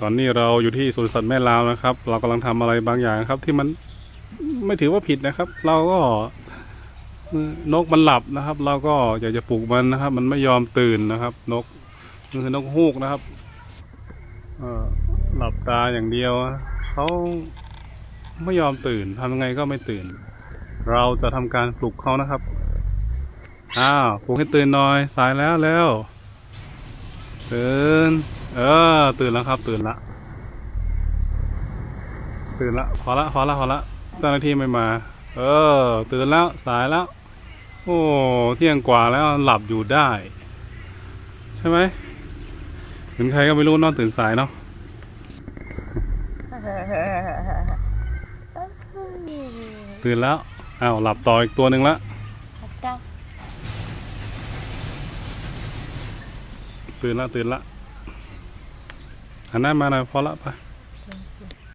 ตอนนี้เราอยู่ที่สวนสัตว์แม่ลาวนะครับ เรากำลังทำอะไรบางอย่างครับ ที่มันไม่ถือว่าผิดนะครับ เราก็นกมันหลับนะครับ เราก็อยากจะปลุกมันนะครับ มันไม่ยอมตื่นนะครับ นกมันคือนกฮูกนะครับหลับตาอย่างเดียวเขาไม่ยอมตื่นทำยังไงก็ไม่ตื่น เราจะทำการปลุกเขานะครับอ้าวปลุกให้ตื่นหน่อยสายแล้วแล้วตื่นเออ ตื่นแล้วครับ ตื่นละ ตื่นละพอละพอละพอละเจ้าหน้าที่ไม่มา เออ ตื่นแล้วสายแล้ว โอ้เที่ยงกว่าแล้วหลับอยู่ได้ ใช่ไหมถึงใครก็ไม่รู้นอนตื่นสายเนาะตื่นแล้วอ้าวหลับต่ออีกตัวหนึ่งละตื่นละตื่นละ หันหน้